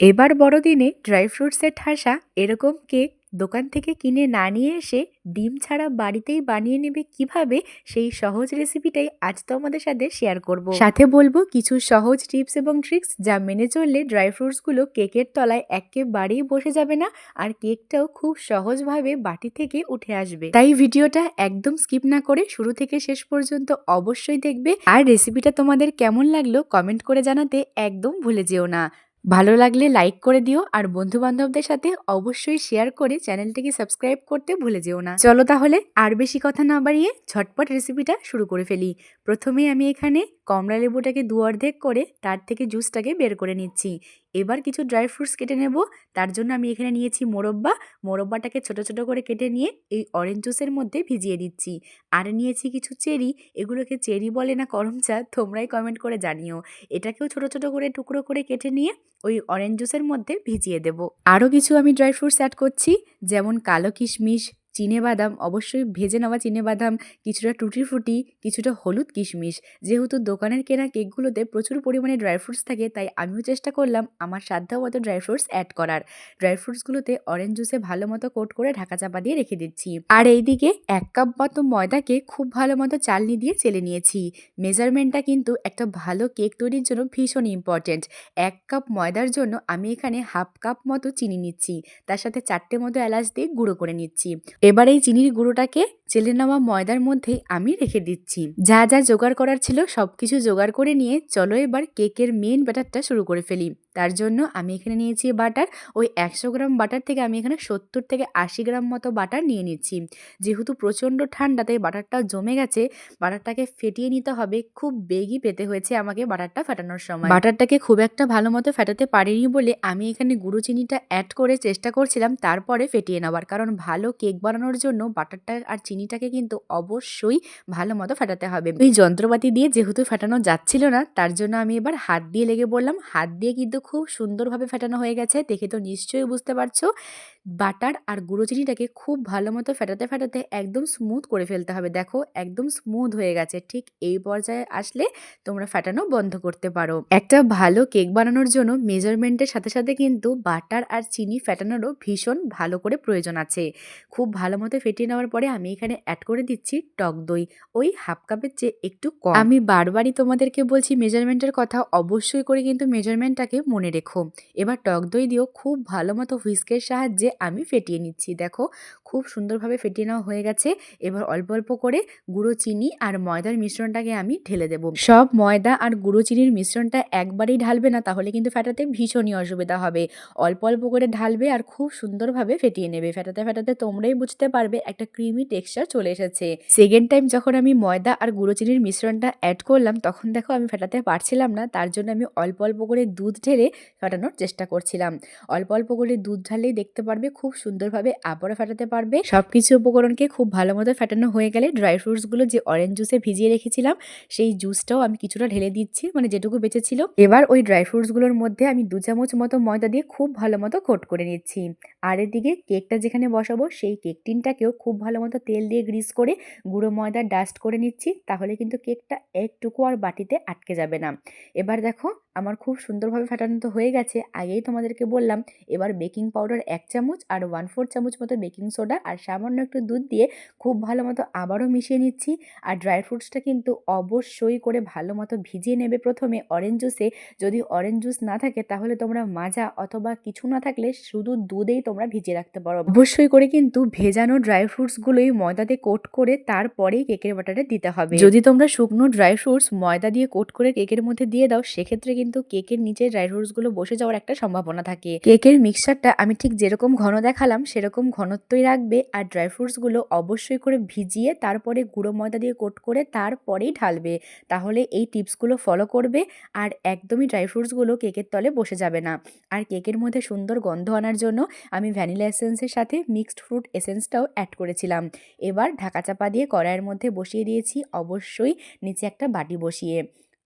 এবার বড়দিনে ড্রাই ফ্রুটসের ঠাসা, এরকম কেক দোকান থেকে কিনে না নিয়ে এসে ডিম ছাড়া বাড়িতেই বানিয়ে নেবে কীভাবে, সেই সহজ রেসিপিটাই আজ তোমাদের সাথে শেয়ার করব। সাথে বলব কিছু সহজ টিপস এবং ট্রিক্স যা মেনে চললে ড্রাই ফ্রুটসগুলো কেকের তলায় একেবারেই বসে যাবে না আর কেকটাও খুব সহজভাবে বাটি থেকে উঠে আসবে। তাই ভিডিওটা একদম স্কিপ না করে শুরু থেকে শেষ পর্যন্ত অবশ্যই দেখবে। আর রেসিপিটা তোমাদের কেমন লাগল কমেন্ট করে জানাতে একদম ভুলে যেও না। ভালো লাগলে লাইক করে দিও আর বন্ধু বান্ধবদের সাথে অবশ্যই শেয়ার করে চ্যানেলটিকে সাবস্ক্রাইব করতে ভুলে যেও না। চলো তাহলে আর বেশি কথা না বাড়িয়ে ঝটপট রেসিপিটা শুরু করে ফেলি। প্রথমে আমি এখানে কমলা লেবুটাকে দু অর্ধেক করে তার থেকে জুসটাকে বের করে নিচ্ছি। এবার কিছু ড্রাই ফ্রুটস কেটে নেব। তার জন্য আমি এখানে নিয়েছি মোরব্বা। মোরব্বাটাকে ছোট ছোট করে কেটে নিয়ে এই অরেঞ্জ জুসের মধ্যে ভিজিয়ে দিচ্ছি। আর নিয়েছি কিছু চেরি। এগুলোকে চেরি বলে না, করম চা, তোমরাই কমেন্ট করে জানিও। এটাকেও ছোট ছোট করে, টুকরো করে কেটে নিয়ে ওই অরেঞ্জ জুসের মধ্যে ভিজিয়ে দেব। আরও কিছু আমি ড্রাই ফ্রুটস অ্যাড করছি। যেমন কালো কিশমিশ চিনে বাদাম অবশ্যই ভেজে নেওয়া চিনে বাদাম কিছুটা টুটি ফ্রুটি কিছুটা হলুদ কিশমিশ। যেহেতু দোকানের কেনা কেকগুলোতে প্রচুর পরিমাণে ড্রাই ফ্রুটস থাকে, তাই আমিও চেষ্টা করলাম আমার সাধ্য মতো ড্রাই ফ্রুটস অ্যাড করার ড্রাই ফ্রুটসগুলোতে অরেঞ্জ জুসে ভালো মতো কোট করে ঢাকা চাপা দিয়ে রেখে দিচ্ছি। আর এইদিকে এক কাপ মতো ময়দাকে খুব ভালো মতো চালনি দিয়ে চেলে নিয়েছি। মেজারমেন্টটা কিন্তু একটা ভালো কেক তৈরির জন্য ভীষণ ইম্পর্টেন্ট এক কাপ ময়দার জন্য আমি এখানে হাফ কাপ মতো চিনি নিচ্ছি। তার সাথে চারটে মতো এলাচ দিয়ে গুঁড়ো করে নিচ্ছি। এবার এই চিনির গুঁড়োটাকে চেলে নেওয়া ময়দার মধ্যেই আমি রেখে দিচ্ছি। যা যা জোগাড় করার ছিল সব কিছু জোগাড় করে নিয়ে চলো এবার কেকের মেন ব্যাটারটা শুরু করে ফেলি। তার জন্য আমি এখানে নিয়েছি বাটার। ওই একশো গ্রাম বাটার থেকে আমি এখানে সত্তর থেকে আশি গ্রাম মতো বাটার নিয়ে নিচ্ছি। যেহেতু প্রচণ্ড ঠান্ডা, তাই বাটারটা জমে গেছে। বাটারটাকে ফেটিয়ে নিতে হবে। খুব বেগই পেতে হয়েছে আমাকে বাটারটা ফাটানোর সময়। বাটারটাকে খুব একটা ভালো মতো ফেটাতে পারিনি বলে আমি এখানে গুঁড়ো চিনিটা অ্যাড করে চেষ্টা করছিলাম তারপরে ফেটিয়ে নেওয়ার। কারণ ভালো কেক বানানোর জন্য বাটারটা আর চিনিটাকে কিন্তু অবশ্যই ভালো মতো ফাটাতে হবে। ওই যন্ত্রপাতি দিয়ে যেহেতু ফাটানো যাচ্ছিল না, তার জন্য আমি এবার হাত দিয়ে লেগে বললাম হাত দিয়ে কিন্তু খুব সুন্দরভাবে ফেটানো হয়ে গেছে দেখে তো নিশ্চয়ই বুঝতে পারছ। বাটার আর গুঁড়ো চিনিটাকে খুব ভালো মতো ফেটাতে ফেটাতে একদম স্মুথ করে ফেলতে হবে। দেখো, একদম স্মুথ হয়ে গেছে। ঠিক এই পর্যায়ে আসলে তোমরা ফেটানো বন্ধ করতে পারো। একটা ভালো কেক বানানোর জন্য মেজারমেন্টের সাথে সাথে কিন্তু বাটার আর চিনি ফেটানোরও ভীষণ ভালো করে প্রয়োজন আছে। খুব ভালো মতো ফেটিয়ে নেওয়ার পরে আমি এখানে অ্যাড করে দিচ্ছি টক দই। ওই হাফ কাপের চেয়ে একটু কম। আমি বারবারই তোমাদেরকে বলছি মেজারমেন্টের কথা অবশ্যই করে কিন্তু মেজারমেন্টটাকে মনে রেখো। এবার টক দই দিয়েও খুব ভালো মতো হুইস্কের সাহায্যে আমি ফেটিয়ে নিচ্ছি। দেখো, খুব সুন্দরভাবে ফেটিয়ে নেওয়া হয়ে গেছে। এবার অল্প অল্প করে গুঁড়ো চিনি আর ময়দার মিশ্রণটাকে আমি ঢেলে দেবো। সব ময়দা আর গুঁড়ো চিনির মিশ্রণটা একবারেই ঢালবে না, তাহলে কিন্তু ফেটাতে ভীষণই অসুবিধা হবে। অল্প অল্প করে ঢালবে আর খুব সুন্দরভাবে ফেটিয়ে নেবে। ফেটাতে ফেটাতে তোমরাই বুঝতে পারবে একটা ক্রিমি টেক্সচার চলে এসেছে। সেকেন্ড টাইম যখন আমি ময়দা আর গুঁড়ো চিনির মিশ্রণটা অ্যাড করলাম, তখন দেখো আমি ফেটাতে পারছিলাম না। তার জন্য আমি অল্প অল্প করে দুধ ঢেলে ফেটানোর চেষ্টা করছিলাম। অল্প অল্প করে দুধ ঢালেই দেখতে পারবে খুব সুন্দরভাবে আবারও ফেটাতে পারবে। সব কিছু উপকরণকে খুব ভালো মতো ফেটানো হয়ে গেলে ড্রাই ফ্রুটসগুলো যে অরেঞ্জ জুসে ভিজিয়ে রেখেছিলাম, সেই জুসটাও আমি কিছুটা ঢেলে দিচ্ছি মানে যেটুকু বেঁচেছিল। এবার ওই ড্রাই ফ্রুটসগুলোর মধ্যে আমি দু চামচ মতো ময়দা দিয়ে খুব ভালো মতো কোট করে নিচ্ছি। আর এদিকে কেকটা যেখানে বসাবো, সেই কেক টিনটাকেও খুব ভালো মতো তেল দিয়ে গ্রিস করে গুঁড়ো ময়দা ডাস্ট করে নিচ্ছি, তাহলে কিন্তু কেকটা একটুকু আর বাটিতে আটকে যাবে না। এবার দেখো আমার খুব সুন্দরভাবে ফাটানো তো হয়ে গেছে। আগেই তোমাদেরকে বললাম, এবার বেকিং পাউডার এক চামচ আর ওয়ান ফোর চামচ মতো বেকিং সোডা আর সামান্য একটু দুধ দিয়ে খুব ভালো মতো আবারও মিশিয়ে নিচ্ছি। আর ড্রাই ফ্রুটসটা কিন্তু অবশ্যই করে ভালো মতো ভিজিয়ে নেবে প্রথমে অরেঞ্জ জুসে যদি অরেঞ্জ জুস না থাকে তাহলে তোমরা মাজা অথবা কিছু না থাকলে শুধু দুধেই তোমরা ভিজিয়ে রাখতে পারো। অবশ্যই করে কিন্তু ভেজানো ড্রাই ফ্রুটসগুলোই ময়দাতে কোট করে তারপরেই কেকের বাটারে দিতে হবে। যদি তোমরা শুকনো ড্রাই ফ্রুটস ময়দা দিয়ে কোট করে কেকের মধ্যে দিয়ে দাও, সেক্ষেত্রে কিন্তু কেকের নিচে ড্রাই ফ্রুটসগুলো বসে যাওয়ার একটা সম্ভাবনা থাকে। কেকের মিক্সচারটা আমি ঠিক যেরকম ঘন দেখালাম, সেরকম ঘনত্বই রাখবে আর ড্রাই ফ্রুটসগুলো অবশ্যই করে ভিজিয়ে তারপরে গুঁড়ো ময়দা দিয়ে কোট করে তারপরেই ঢালবে। তাহলে এই টিপসগুলো ফলো করবে আর একদমই ড্রাই ফ্রুটসগুলো কেকের তলে বসে যাবে না। আর কেকের মধ্যে সুন্দর গন্ধ আনার জন্য আমি ভ্যানিলা এসেন্সের সাথে মিক্সড ফ্রুট এসেন্সটাও অ্যাড করেছিলাম। এবার ঢাকা চাপা দিয়ে কড়াইয়ের মধ্যে বসিয়ে দিয়েছি অবশ্যই নিচে একটা বাটি বসিয়ে।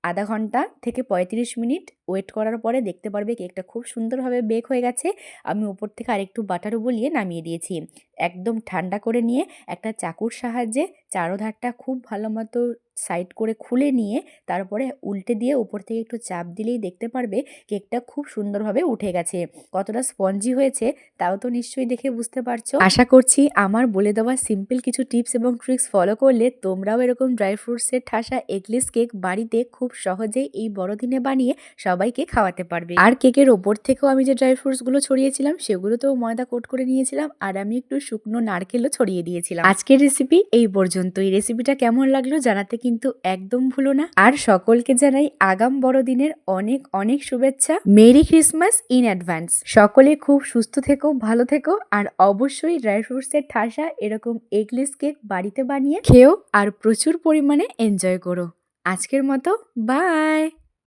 আধা ঘণ্টা থেকে পঁয়ত্রিশ মিনিট ওয়েট করার পরে দেখতে পারবে কেকটা খুব সুন্দরভাবে বেক হয়ে গেছে। আমি উপর থেকে আরেকটু বাটারও বলিয়ে নামিয়ে দিয়েছি। একদম ঠান্ডা করে নিয়ে একটা চাকুর সাহায্যে চারোধারটা খুব ভালো মতো সাইড করে খুলে নিয়ে তারপরে উল্টে দিয়ে উপর থেকে একটু চাপ দিলেই দেখতে পারবে কেকটা খুব সুন্দরভাবে উঠে গেছে। কতটা স্পঞ্জি হয়েছে তাও তো নিশ্চয়ই দেখে বুঝতে পারছ। আশা করছি আমার বলে দেওয়া সিম্পল কিছু টিপস এবং ট্রিক্স ফলো করলে তোমরাও এরকম ড্রাই ফ্রুটসের ঠাসা এগলেস কেক বাড়িতে খুব সহজেই এই বড়দিনে বানিয়ে সবাইকে খাওয়াতে পারবে। আর কেকের ওপর থেকেও আমি যে ড্রাই ফ্রুটসগুলো ছড়িয়েছিলাম, সেগুলোতেও ময়দা কোট করে নিয়েছিলাম আর আমি একটু শুকনো নারকেলও ছড়িয়ে দিয়েছিলাম। আজকের রেসিপি এই পর্যন্ত এই রেসিপিটা কেমন লাগল জানাতে কিন্তু একদম ভুলো না। আর সকলকে জানাই আগাম বড়দিনের অনেক অনেক শুভেচ্ছা। মেরি ক্রিসমাস ইন অ্যাডভান্স সকলে খুব সুস্থ থেকো, ভালো থেকো আর অবশ্যই ড্রাই ফ্রুটসের ঠাসা এরকম এগলেস কেক বাড়িতে বানিয়ে খেও আর প্রচুর পরিমাণে এনজয় করো। আজকের মতো বাই